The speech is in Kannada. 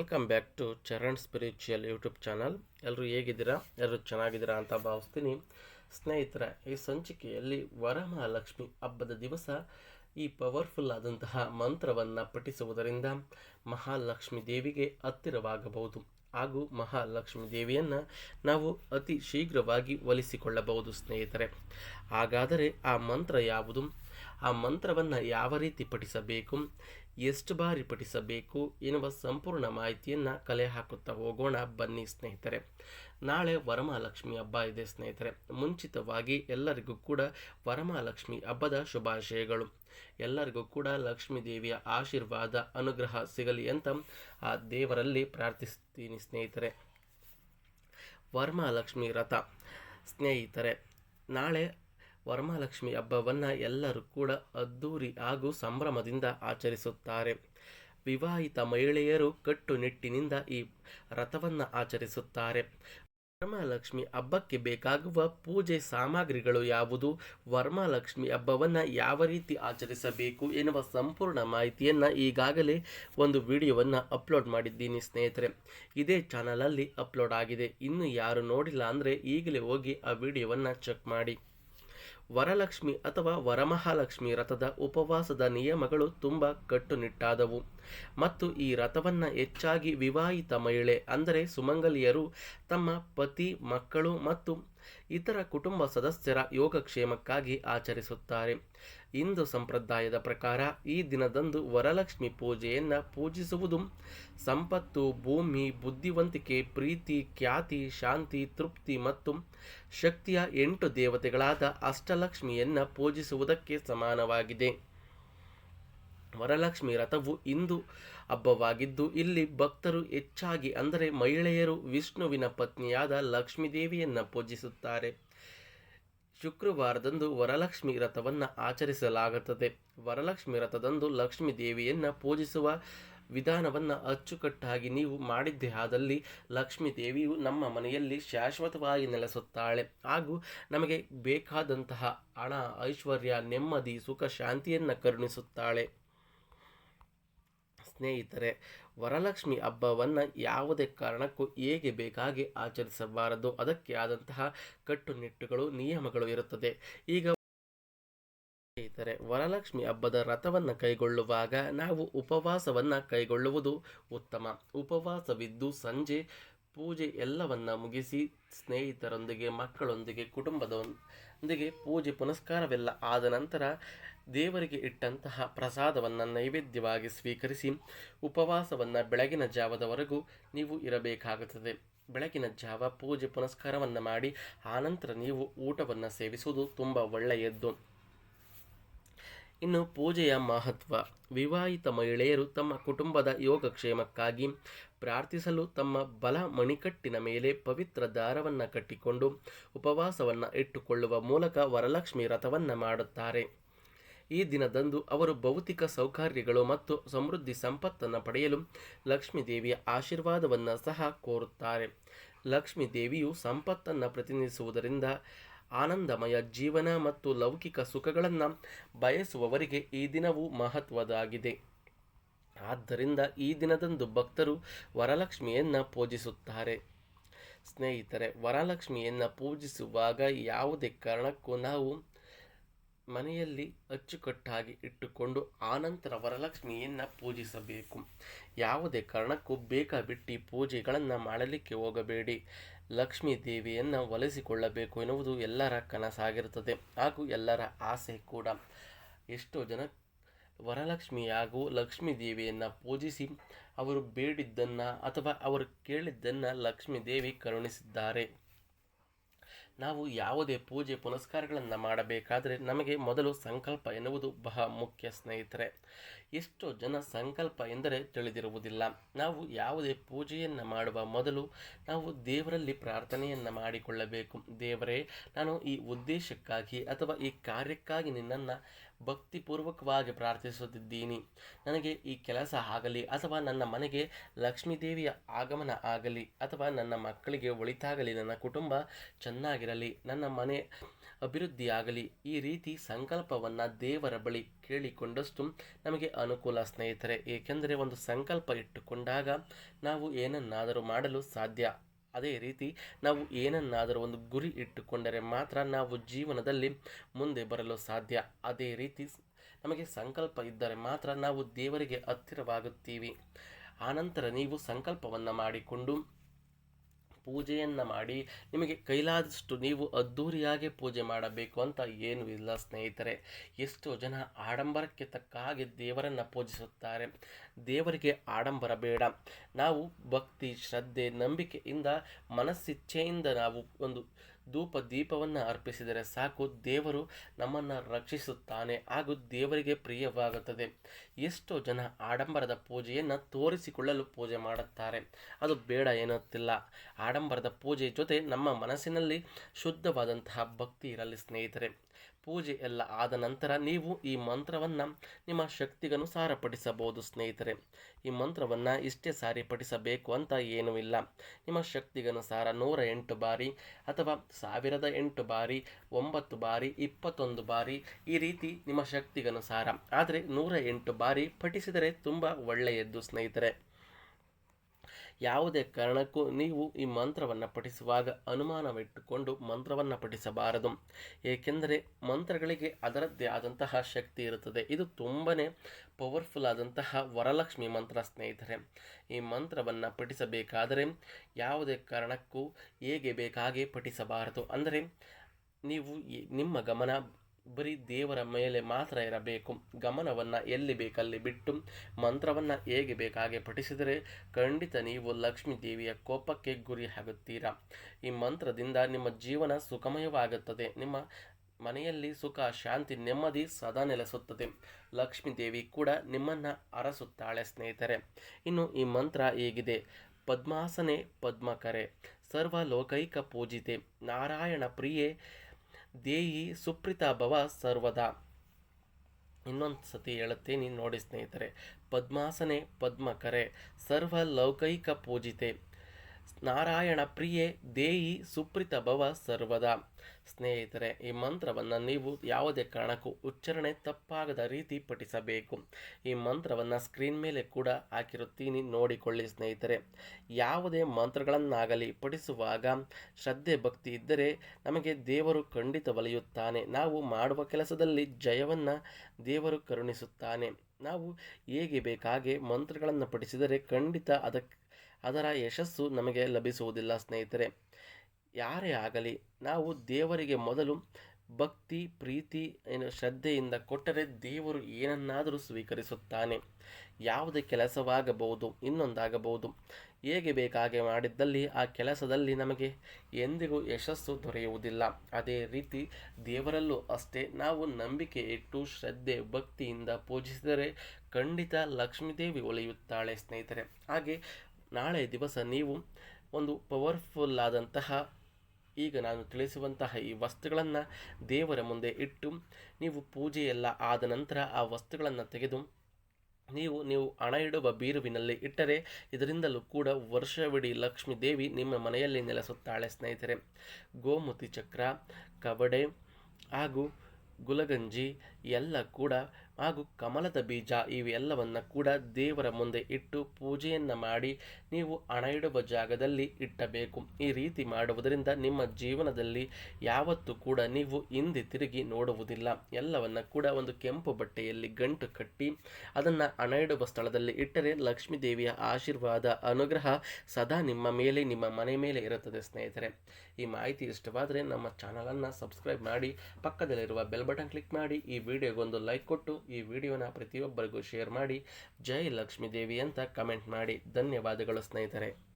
Welcome back to Charan spiritual YouTube channel ಎಲ್ಲರೂ ಹೇಗಿದ್ದೀರಾ? ಎಲ್ಲರೂ ಚೆನ್ನಾಗಿದ್ದೀರಾ ಅಂತ ಭಾವಿಸ್ತೀನಿ. ಸ್ನೇಹಿತರ, ಈ ಸಂಚಿಕೆಯಲ್ಲಿ ವರಮಹಾಲಕ್ಷ್ಮಿ ಹಬ್ಬದ ದಿವಸ ಈ ಪವರ್ಫುಲ್ ಆದಂತಹ ಮಂತ್ರವನ್ನು ಪಠಿಸುವುದರಿಂದ ಮಹಾಲಕ್ಷ್ಮಿ ದೇವಿಗೆ ಹತ್ತಿರವಾಗಬಹುದು. ಹಾಗೂ ಮಹಾಲಕ್ಷ್ಮಿ ದೇವಿಯನ್ನು ನಾವು ಅತಿ ಶೀಘ್ರವಾಗಿ ಒಲಿಸಿಕೊಳ್ಳಬಹುದು ಸ್ನೇಹಿತರೆ. ಹಾಗಾದರೆ ಆ ಮಂತ್ರ ಯಾವುದು? ಆ ಮಂತ್ರವನ್ನು ಯಾವ ರೀತಿ ಪಠಿಸಬೇಕು, ಎಷ್ಟು ಬಾರಿ ಪಠಿಸಬೇಕು ಎನ್ನುವ ಸಂಪೂರ್ಣ ಮಾಹಿತಿಯನ್ನು ಕಲೆ ಹಾಕುತ್ತಾ ಹೋಗೋಣ ಬನ್ನಿ ಸ್ನೇಹಿತರೆ. ನಾಳೆ ವರಮಹಾಲಕ್ಷ್ಮಿ ಹಬ್ಬ ಇದೆ ಸ್ನೇಹಿತರೆ. ಮುಂಚಿತವಾಗಿ ಎಲ್ಲರಿಗೂ ಕೂಡ ವರಮಹಾಲಕ್ಷ್ಮಿ ಹಬ್ಬದ ಶುಭಾಶಯಗಳು. ಎಲ್ಲರಿಗೂ ಕೂಡ ಲಕ್ಷ್ಮೀ ದೇವಿಯ ಆಶೀರ್ವಾದ, ಅನುಗ್ರಹ ಸಿಗಲಿ ಅಂತ ಆ ದೇವರಲ್ಲಿ ಪ್ರಾರ್ಥಿಸ್ತೀನಿ ಸ್ನೇಹಿತರೆ. ವರಮಹಾಲಕ್ಷ್ಮಿ ರಥ. ಸ್ನೇಹಿತರೆ, ನಾಳೆ ವರಮಹಾಲಕ್ಷ್ಮಿ ಹಬ್ಬವನ್ನು ಎಲ್ಲರೂ ಕೂಡ ಅದ್ದೂರಿ ಹಾಗೂ ಸಂಭ್ರಮದಿಂದ ಆಚರಿಸುತ್ತಾರೆ. ವಿವಾಹಿತ ಮಹಿಳೆಯರು ಕಟ್ಟುನಿಟ್ಟಿನಿಂದ ಈ ರಥವನ್ನು ಆಚರಿಸುತ್ತಾರೆ. ವರಮಹಾಲಕ್ಷ್ಮಿ ಹಬ್ಬಕ್ಕೆ ಬೇಕಾಗುವ ಪೂಜೆ ಸಾಮಗ್ರಿಗಳು ಯಾವುದು? ವರಮಹಾಲಕ್ಷ್ಮಿ ಹಬ್ಬವನ್ನು ಯಾವ ರೀತಿ ಆಚರಿಸಬೇಕು ಎನ್ನುವ ಸಂಪೂರ್ಣ ಮಾಹಿತಿಯನ್ನು ಈಗಾಗಲೇ ಒಂದು ವಿಡಿಯೋವನ್ನು ಅಪ್ಲೋಡ್ ಮಾಡಿದ್ದೀನಿ ಸ್ನೇಹಿತರೆ. ಇದೇ ಚಾನಲಲ್ಲಿ ಅಪ್ಲೋಡ್ ಆಗಿದೆ. ಇನ್ನು ಯಾರು ನೋಡಿಲ್ಲ ಅಂದರೆ ಈಗಲೇ ಹೋಗಿ ಆ ವಿಡಿಯೋವನ್ನು ಚೆಕ್ ಮಾಡಿ. ವರಲಕ್ಷ್ಮಿ ಅಥವಾ ವರಮಹಾಲಕ್ಷ್ಮಿ ರಥದ ಉಪವಾಸದ ನಿಯಮಗಳು ತುಂಬ ಕಟ್ಟುನಿಟ್ಟಾದವು. ಮತ್ತು ಈ ರಥವನ್ನು ಹೆಚ್ಚಾಗಿ ವಿವಾಹಿತ ಮಹಿಳೆ, ಅಂದರೆ ಸುಮಂಗಲಿಯರು, ತಮ್ಮ ಪತಿ, ಮಕ್ಕಳು ಮತ್ತು ಇತರ ಕುಟುಂಬ ಸದಸ್ಯರ ಯೋಗಕ್ಷೇಮಕ್ಕಾಗಿ ಆಚರಿಸುತ್ತಾರೆ. ಹಿಂದೂ ಸಂಪ್ರದಾಯದ ಪ್ರಕಾರ ಈ ದಿನದಂದು ವರಲಕ್ಷ್ಮಿ ಪೂಜೆಯನ್ನು ಪೂಜಿಸುವುದು ಸಂಪತ್ತು, ಭೂಮಿ, ಬುದ್ಧಿವಂತಿಕೆ, ಪ್ರೀತಿ, ಖ್ಯಾತಿ, ಶಾಂತಿ, ತೃಪ್ತಿ ಮತ್ತು ಶಕ್ತಿಯ ಎಂಟು ದೇವತೆಗಳಾದ ಅಷ್ಟಲಕ್ಷ್ಮಿಯನ್ನು ಪೂಜಿಸುವುದಕ್ಕೆ ಸಮಾನವಾಗಿದೆ. ವರಲಕ್ಷ್ಮಿ ರಥವು ಇಂದು ಹಬ್ಬವಾಗಿದ್ದು, ಇಲ್ಲಿ ಭಕ್ತರು ಹೆಚ್ಚಾಗಿ ಅಂದರೆ ಮಹಿಳೆಯರು ವಿಷ್ಣುವಿನ ಪತ್ನಿಯಾದ ಲಕ್ಷ್ಮೀದೇವಿಯನ್ನು ಪೂಜಿಸುತ್ತಾರೆ. ಶುಕ್ರವಾರದಂದು ವರಲಕ್ಷ್ಮಿ ರಥವನ್ನು ಆಚರಿಸಲಾಗುತ್ತದೆ. ವರಲಕ್ಷ್ಮಿ ರಥದಂದು ಲಕ್ಷ್ಮೀ ದೇವಿಯನ್ನು ಪೂಜಿಸುವ ವಿಧಾನವನ್ನು ಅಚ್ಚುಕಟ್ಟಾಗಿ ನೀವು ಮಾಡಿದ್ದೇ ಆದಲ್ಲಿ ಲಕ್ಷ್ಮೀ ದೇವಿಯು ನಮ್ಮ ಮನೆಯಲ್ಲಿ ಶಾಶ್ವತವಾಗಿ ನೆಲೆಸುತ್ತಾಳೆ. ಹಾಗೂ ನಮಗೆ ಬೇಕಾದಂತಹ ಹಣ, ಐಶ್ವರ್ಯ, ನೆಮ್ಮದಿ, ಸುಖ, ಶಾಂತಿಯನ್ನು ಕರುಣಿಸುತ್ತಾಳೆ. ಸ್ನೇಹಿತರೆ, ವರಲಕ್ಷ್ಮಿ ಹಬ್ಬವನ್ನು ಯಾವುದೇ ಕಾರಣಕ್ಕೂ ಹೇಗೆ ಬೇಕಾಗಿ ಆಚರಿಸಬಾರದು? ಅದಕ್ಕೆ ಆದಂತಹ ಕಟ್ಟುನಿಟ್ಟುಗಳು, ನಿಯಮಗಳು ಇರುತ್ತದೆ. ಈಗ ಸ್ನೇಹಿತರೆ, ವರಲಕ್ಷ್ಮಿ ಹಬ್ಬದ ರಥವನ್ನು ಕೈಗೊಳ್ಳುವಾಗ ನಾವು ಉಪವಾಸವನ್ನು ಕೈಗೊಳ್ಳುವುದು ಉತ್ತಮ. ಉಪವಾಸವಿದ್ದು ಸಂಜೆ ಪೂಜೆ ಎಲ್ಲವನ್ನ ಮುಗಿಸಿ ಸ್ನೇಹಿತರೊಂದಿಗೆ, ಮಕ್ಕಳೊಂದಿಗೆ, ಕುಟುಂಬದೊಂದಿಗೆ ಪೂಜೆ ಪುನಸ್ಕಾರವೆಲ್ಲ ಆದ ನಂತರ ದೇವರಿಗೆ ಇಟ್ಟಂತಹ ಪ್ರಸಾದವನ್ನು ನೈವೇದ್ಯವಾಗಿ ಸ್ವೀಕರಿಸಿ ಉಪವಾಸವನ್ನು ಬೆಳಗಿನ ಜಾವದವರೆಗೂ ನೀವು ಇರಬೇಕಾಗುತ್ತದೆ. ಬೆಳಗಿನ ಜಾವ ಪೂಜೆ ಪುನಸ್ಕಾರವನ್ನು ಮಾಡಿ, ಆನಂತರ ನೀವು ಊಟವನ್ನು ಸೇವಿಸುವುದು ತುಂಬ ಒಳ್ಳೆಯದ್ದು. ಇನ್ನು ಪೂಜೆಯ ಮಹತ್ವ. ವಿವಾಹಿತ ಮಹಿಳೆಯರು ತಮ್ಮ ಕುಟುಂಬದ ಯೋಗಕ್ಷೇಮಕ್ಕಾಗಿ ಪ್ರಾರ್ಥಿಸಲು ತಮ್ಮ ಬಲ ಮಣಿಕಟ್ಟಿನ ಮೇಲೆ ಪವಿತ್ರ ದಾರವನ್ನು ಕಟ್ಟಿಕೊಂಡು ಉಪವಾಸವನ್ನು ಇಟ್ಟುಕೊಳ್ಳುವ ಮೂಲಕ ವರಲಕ್ಷ್ಮಿ ರಥವನ್ನು ಮಾಡುತ್ತಾರೆ. ಈ ದಿನದಂದು ಅವರು ಭೌತಿಕ ಸೌಕರ್ಯಗಳು ಮತ್ತು ಸಮೃದ್ಧಿ ಸಂಪತ್ತನ್ನು ಪಡೆಯಲು ಲಕ್ಷ್ಮೀ ದೇವಿಯ ಆಶೀರ್ವಾದವನ್ನು ಸಹ ಕೋರುತ್ತಾರೆ. ಲಕ್ಷ್ಮೀ ದೇವಿಯು ಸಂಪತ್ತನ್ನು ಪ್ರತಿನಿಧಿಸುವುದರಿಂದ ಆನಂದಮಯ ಜೀವನ ಮತ್ತು ಲೌಕಿಕ ಸುಖಗಳನ್ನು ಬಯಸುವವರಿಗೆ ಈ ದಿನವು ಮಹತ್ವದಾಗಿದೆ. ಆದ್ದರಿಂದ ಈ ದಿನದಂದು ಭಕ್ತರು ವರಲಕ್ಷ್ಮಿಯನ್ನು ಪೂಜಿಸುತ್ತಾರೆ. ಸ್ನೇಹಿತರೆ, ವರಲಕ್ಷ್ಮಿಯನ್ನು ಪೂಜಿಸುವಾಗ ಯಾವುದೇ ಕಾರಣಕ್ಕೂ ನಾವು ಮನೆಯಲ್ಲಿ ಅಚ್ಚುಕಟ್ಟಾಗಿ ಇಟ್ಟುಕೊಂಡು ಆನಂತರ ವರಲಕ್ಷ್ಮಿಯನ್ನು ಪೂಜಿಸಬೇಕು. ಯಾವುದೇ ಕಾರಣಕ್ಕೂ ಬೇಕಾಬಿಟ್ಟಿ ಪೂಜೆಗಳನ್ನು ಮಾಡಲಿಕ್ಕೆ ಹೋಗಬೇಡಿ. ಲಕ್ಷ್ಮೀ ದೇವಿಯನ್ನು ಒಲಿಸಿಕೊಳ್ಳಬೇಕು ಎನ್ನುವುದು ಎಲ್ಲರ ಕನಸಾಗಿರುತ್ತದೆ ಹಾಗೂ ಎಲ್ಲರ ಆಸೆ ಕೂಡ. ಎಷ್ಟೋ ಜನ ವರಲಕ್ಷ್ಮಿ ಹಾಗೂ ಲಕ್ಷ್ಮೀ ದೇವಿಯನ್ನು ಪೂಜಿಸಿ ಅವರು ಬೇಡಿದ್ದನ್ನು ಅಥವಾ ಅವರು ಕೇಳಿದ್ದನ್ನು ಲಕ್ಷ್ಮೀ ದೇವಿ ಕರುಣಿಸಿದ್ದಾರೆ. ನಾವು ಯಾವುದೇ ಪೂಜೆ ಪುನಸ್ಕಾರಗಳನ್ನು ಮಾಡಬೇಕಾದರೆ ನಮಗೆ ಮೊದಲು ಸಂಕಲ್ಪ ಎನ್ನುವುದು ಬಹಳ ಮುಖ್ಯ ಸ್ನೇಹಿತರೆ. ಎಷ್ಟೋ ಜನ ಸಂಕಲ್ಪ ಎಂದರೆ ತಿಳಿದಿರುವುದಿಲ್ಲ. ನಾವು ಯಾವುದೇ ಪೂಜೆಯನ್ನು ಮಾಡುವ ಮೊದಲು ನಾವು ದೇವರಲ್ಲಿ ಪ್ರಾರ್ಥನೆಯನ್ನು ಮಾಡಿಕೊಳ್ಳಬೇಕು. ದೇವರೇ, ನಾನು ಈ ಉದ್ದೇಶಕ್ಕಾಗಿ ಅಥವಾ ಈ ಕಾರ್ಯಕ್ಕಾಗಿ ನಿನ್ನನ್ನು ಭಕ್ತಿಪೂರ್ವಕವಾಗಿ ಪ್ರಾರ್ಥಿಸುತ್ತಿದ್ದೀನಿ. ನನಗೆ ಈ ಕೆಲಸ ಆಗಲಿ ಅಥವಾ ನನ್ನ ಮನೆಗೆ ಲಕ್ಷ್ಮೀದೇವಿಯ ಆಗಮನ ಆಗಲಿ ಅಥವಾ ನನ್ನ ಮಕ್ಕಳಿಗೆ ಒಳಿತಾಗಲಿ, ನನ್ನ ಕುಟುಂಬ ಚೆನ್ನಾಗಿರಲಿ, ನನ್ನ ಮನೆ ಅಭಿವೃದ್ಧಿಯಾಗಲಿ, ಈ ರೀತಿ ಸಂಕಲ್ಪವನ್ನು ದೇವರ ಬಳಿ ಕೇಳಿಕೊಂಡಷ್ಟು ನಮಗೆ ಅನುಕೂಲ ಸ್ನೇಹಿತರೆ. ಏಕೆಂದರೆ ಒಂದು ಸಂಕಲ್ಪ ಇಟ್ಟುಕೊಂಡಾಗ ನಾವು ಏನನ್ನಾದರೂ ಮಾಡಲು ಸಾಧ್ಯ. ಅದೇ ರೀತಿ ನಾವು ಏನನ್ನಾದರೂ ಒಂದು ಗುರಿ ಇಟ್ಟುಕೊಂಡರೆ ಮಾತ್ರ ನಾವು ಜೀವನದಲ್ಲಿ ಮುಂದೆ ಬರಲು ಸಾಧ್ಯ. ಅದೇ ರೀತಿ ನಮಗೆ ಸಂಕಲ್ಪ ಇದ್ದರೆ ಮಾತ್ರ ನಾವು ದೇವರಿಗೆ ಹತ್ತಿರವಾಗುತ್ತೀವಿ. ಆನಂತರ ನೀವು ಸಂಕಲ್ಪವನ್ನು ಮಾಡಿಕೊಂಡು ಪೂಜೆಯನ್ನು ಮಾಡಿ ನಿಮಗೆ ಕೈಲಾದಷ್ಟು ನೀವು ಅದ್ಧೂರಿಯಾಗಿ ಪೂಜೆ ಮಾಡಬೇಕು ಅಂತ ಏನೂ ಇಲ್ಲ ಸ್ನೇಹಿತರೆ. ಎಷ್ಟೋ ಜನ ಆಡಂಬರಕ್ಕೆ ತಕ್ಕ ಹಾಗೆ ದೇವರನ್ನು ಪೂಜಿಸುತ್ತಾರೆ. ದೇವರಿಗೆ ಆಡಂಬರ ಬೇಡ. ನಾವು ಭಕ್ತಿ, ಶ್ರದ್ಧೆ, ನಂಬಿಕೆಯಿಂದ, ಮನಸ್ಸಿಚ್ಛೆಯಿಂದ ನಾವು ಒಂದು ಧೂಪ ದೀಪವನ್ನು ಅರ್ಪಿಸಿದರೆ ಸಾಕು, ದೇವರು ನಮ್ಮನ್ನು ರಕ್ಷಿಸುತ್ತಾನೆ, ಹಾಗೂ ದೇವರಿಗೆ ಪ್ರಿಯವಾಗುತ್ತದೆ. ಎಷ್ಟೋ ಜನ ಆಡಂಬರದ ಪೂಜೆಯನ್ನು ತೋರಿಸಿಕೊಳ್ಳಲು ಪೂಜೆ ಮಾಡುತ್ತಾರೆ. ಅದು ಬೇಡ ಏನತ್ತಿಲ್ಲ ಆಡಂಬರದ ಪೂಜೆ ಜೊತೆ ನಮ್ಮ ಮನಸ್ಸಿನಲ್ಲಿ ಶುದ್ಧವಾದಂತಹ ಭಕ್ತಿ ಇರಲಿ ಸ್ನೇಹಿತರೆ. ಪೂಜೆ ಎಲ್ಲ ಆದ ನಂತರ ನೀವು ಈ ಮಂತ್ರವನ್ನು ನಿಮ್ಮ ಶಕ್ತಿಗನುಸಾರ ಪಠಿಸಬಹುದು ಸ್ನೇಹಿತರೆ. ಈ ಮಂತ್ರವನ್ನು ಇಷ್ಟೇ ಸಾರಿ ಪಠಿಸಬೇಕು ಅಂತ ಏನೂ ಇಲ್ಲ. ನಿಮ್ಮ ಶಕ್ತಿಗನುಸಾರ ನೂರ ಎಂಟು ಬಾರಿ ಅಥವಾ ಸಾವಿರದ ಎಂಟು ಬಾರಿ, ಒಂಬತ್ತು ಬಾರಿ, ಇಪ್ಪತ್ತೊಂದು ಬಾರಿ ಈ ರೀತಿ ನಿಮ್ಮ ಶಕ್ತಿಗನುಸಾರ. ಆದರೆ ನೂರ ಎಂಟು ಬಾರಿ ಪಠಿಸಿದರೆ ತುಂಬ ಒಳ್ಳೆಯದ್ದು, ಸ್ನೇಹಿತರೆ. ಯಾವುದೇ ಕಾರಣಕ್ಕೂ ನೀವು ಈ ಮಂತ್ರವನ್ನು ಪಠಿಸುವಾಗ ಅನುಮಾನವಿಟ್ಟುಕೊಂಡು ಮಂತ್ರವನ್ನು ಪಠಿಸಬಾರದು. ಏಕೆಂದರೆ ಮಂತ್ರಗಳಿಗೆ ಅದರದ್ದೇ ಆದಂತಹ ಶಕ್ತಿ ಇರುತ್ತದೆ. ಇದು ತುಂಬನೇ ಪವರ್ಫುಲ್ ಆದಂತಹ ವರಲಕ್ಷ್ಮಿ ಮಂತ್ರ, ಸ್ನೇಹಿತರೆ. ಈ ಮಂತ್ರವನ್ನು ಪಠಿಸಬೇಕಾದರೆ ಯಾವುದೇ ಕಾರಣಕ್ಕೂ ಹೇಗೆ ಬೇಕಾಗೆ ಪಠಿಸಬಾರದು. ಅಂದರೆ ನೀವು ನಿಮ್ಮ ಗಮನ ಬರೀ ದೇವರ ಮೇಲೆ ಮಾತ್ರ ಇರಬೇಕು. ಗಮನವನ್ನು ಎಲ್ಲಿ ಬೇಕಲ್ಲಿ ಬಿಟ್ಟು ಮಂತ್ರವನ್ನು ಹೇಗೆ ಬೇಕಾಗೆ ಪಠಿಸಿದರೆ ಖಂಡಿತ ನೀವು ಲಕ್ಷ್ಮೀ ದೇವಿಯ ಕೋಪಕ್ಕೆ ಗುರಿ ಆಗುತ್ತೀರಾ ಈ ಮಂತ್ರದಿಂದ ನಿಮ್ಮ ಜೀವನ ಸುಖಮಯವಾಗುತ್ತದೆ. ನಿಮ್ಮ ಮನೆಯಲ್ಲಿ ಸುಖ, ಶಾಂತಿ, ನೆಮ್ಮದಿ ಸದಾ ನೆಲೆಸುತ್ತದೆ. ಲಕ್ಷ್ಮೀ ದೇವಿ ಕೂಡ ನಿಮ್ಮನ್ನು ಅರಸುತ್ತಾಳೆ ಸ್ನೇಹಿತರೆ. ಇನ್ನು ಈ ಮಂತ್ರ ಹೇಗಿದೆ. ಪದ್ಮಾಸನೆ ಪದ್ಮಕರೆ. ಸರ್ವಲೋಕೈಕ ಪೂಜಿತೆ. ನಾರಾಯಣ ಪ್ರಿಯೆ. ದೇಯಿ ಸುಪ್ರೀತಾ ಭವ ಸರ್ವದಾ. ಇನ್ನೊಂದು ಸತಿ ಹೇಳುತ್ತೇನೆ ನೋಡಿ ಸ್ನೇಹಿತರೆ ಪದ್ಮಾಸನೆ ಪದ್ಮಕರೆ ಸರ್ವ ಲೌಕೈಕ ಪೂಜಿತೆ. ನಾರಾಯಣ ಪ್ರಿಯೆ, ದೇಯಿ ಸುಪ್ರಿತ ಭವ ಸರ್ವದಾ. ಸ್ನೇಹಿತರೆ, ಈ ಮಂತ್ರವನ್ನು ನೀವು ಯಾವುದೇ ಕಾರಣಕ್ಕೂ ಉಚ್ಚಾರಣೆ ತಪ್ಪಾಗದ ರೀತಿ ಪಠಿಸಬೇಕು. ಈ ಮಂತ್ರವನ್ನು ಸ್ಕ್ರೀನ್ ಮೇಲೆ ಕೂಡ ಹಾಕಿರುತ್ತೀನಿ. ನೋಡಿಕೊಳ್ಳಿ ಸ್ನೇಹಿತರೆ. ಯಾವುದೇ ಮಂತ್ರಗಳನ್ನಾಗಲಿ ಪಠಿಸುವಾಗ ಶ್ರದ್ಧೆ, ಭಕ್ತಿ ಇದ್ದರೆ ನಮಗೆ ದೇವರು ಖಂಡಿತ ಒಲಿಯುತ್ತಾನೆ ನಾವು ಮಾಡುವ ಕೆಲಸದಲ್ಲಿ ಜಯವನ್ನು ದೇವರು ಕರುಣಿಸುತ್ತಾನೆ. ನಾವು ಹೇಗೆ ಬೇಕಾಗೆ ಮಂತ್ರಗಳನ್ನು ಪಠಿಸಿದರೆ ಖಂಡಿತ ಅದಕ್ಕೆ ಅದರ ಯಶಸ್ಸು ನಮಗೆ ಲಭಿಸುವುದಿಲ್ಲ, ಸ್ನೇಹಿತರೆ. ಯಾರೇ ಆಗಲಿ, ನಾವು ದೇವರಿಗೆ ಮೊದಲು ಭಕ್ತಿ, ಪ್ರೀತಿ ಏನು ಶ್ರದ್ಧೆಯಿಂದ ಕೊಟ್ಟರೆ ದೇವರು ಏನನ್ನಾದರೂ ಸ್ವೀಕರಿಸುತ್ತಾನೆ. ಯಾವುದೇ ಕೆಲಸವಾಗಬಹುದು, ಇನ್ನೊಂದಾಗಬಹುದು. ಹೇಗೆ ಬೇಕಾಗೆ ಮಾಡಿದ್ದಲ್ಲಿ ಆ ಕೆಲಸದಲ್ಲಿ ನಮಗೆ ಎಂದಿಗೂ ಯಶಸ್ಸು ದೊರೆಯುವುದಿಲ್ಲ. ಅದೇ ರೀತಿ ದೇವರಲ್ಲೂ ಅಷ್ಟೇ. ನಾವು ನಂಬಿಕೆ ಇಟ್ಟು ಶ್ರದ್ಧೆ, ಭಕ್ತಿಯಿಂದ ಪೂಜಿಸಿದರೆ ಖಂಡಿತ ಲಕ್ಷ್ಮೀದೇವಿ ಒಲಿಯುತ್ತಾಳೆ, ಸ್ನೇಹಿತರೆ. ಹಾಗೆ ನಾಳೆ ದಿವಸ ನೀವು ಒಂದು ಪವರ್ಫುಲ್ ಆದಂತಹ, ಈಗ ನಾನು ತಿಳಿಸುವಂತಹ ಈ ವಸ್ತುಗಳನ್ನು ದೇವರ ಮುಂದೆ ಇಟ್ಟು ನೀವು ಪೂಜೆಯೆಲ್ಲ ಆದ ನಂತರ ಆ ವಸ್ತುಗಳನ್ನು ತೆಗೆದು ನೀವು ನೀವು ಹಣ ಇಡುವ ಬೀರುವಿನಲ್ಲಿ ಇಟ್ಟರೆ ಇದರಿಂದಲೂ ಕೂಡ ವರ್ಷವಿಡೀ ಲಕ್ಷ್ಮೀ ದೇವಿ ನಿಮ್ಮ ಮನೆಯಲ್ಲಿ ನೆಲೆಸುತ್ತಾಳೆ ಸ್ನೇಹಿತರೆ. ಗೋಮುತಿ ಚಕ್ರ ಕಬಡೆ ಹಾಗೂ ಗುಲಗಂಜಿ ಎಲ್ಲ ಕೂಡ ಹಾಗೂ ಕಮಲದ ಬೀಜ ಇವೆಲ್ಲವನ್ನು ಕೂಡ ದೇವರ ಮುಂದೆ ಇಟ್ಟು ಪೂಜೆಯನ್ನು ಮಾಡಿ ನೀವು ಹಣ ಇಡುವ ಜಾಗದಲ್ಲಿ ಇಟ್ಟಬೇಕು. ಈ ರೀತಿ ಮಾಡುವುದರಿಂದ ನಿಮ್ಮ ಜೀವನದಲ್ಲಿ ಯಾವತ್ತೂ ಕೂಡ ನೀವು ಹಿಂದೆ ತಿರುಗಿ ನೋಡುವುದಿಲ್ಲ. ಎಲ್ಲವನ್ನ ಕೂಡ ಒಂದು ಕೆಂಪು ಬಟ್ಟೆಯಲ್ಲಿ ಗಂಟು ಕಟ್ಟಿ ಅದನ್ನು ಹಣ ಇಡುವ ಸ್ಥಳದಲ್ಲಿ ಇಟ್ಟರೆ ಲಕ್ಷ್ಮೀ ದೇವಿಯ ಆಶೀರ್ವಾದ, ಅನುಗ್ರಹ ಸದಾ ನಿಮ್ಮ ಮೇಲೆ, ನಿಮ್ಮ ಮನೆ ಮೇಲೆ ಇರುತ್ತದೆ ಸ್ನೇಹಿತರೆ. ಈ ಮಾಹಿತಿ ಇಷ್ಟವಾದರೆ ನಮ್ಮ ಚಾನಲನ್ನು ಸಬ್ಸ್ಕ್ರೈಬ್ ಮಾಡಿ, ಪಕ್ಕದಲ್ಲಿರುವ ಬೆಲ್ ಬಟನ್ ಕ್ಲಿಕ್ ಮಾಡಿ, ಈ ವಿಡಿಯೋಗೊಂದು ಲೈಕ್ ಕೊಟ್ಟು ಈ ವಿಡಿಯೋನ ಪ್ರತಿಯೊಬ್ಬರಿಗೂ ಶೇರ್ ಮಾಡಿ ಜೈ ಲಕ್ಷ್ಮೀ ದೇವಿ ಅಂತ ಕಮೆಂಟ್ ಮಾಡಿ. ಧನ್ಯವಾದಗಳು ಸ್ನೇಹಿತರೆ.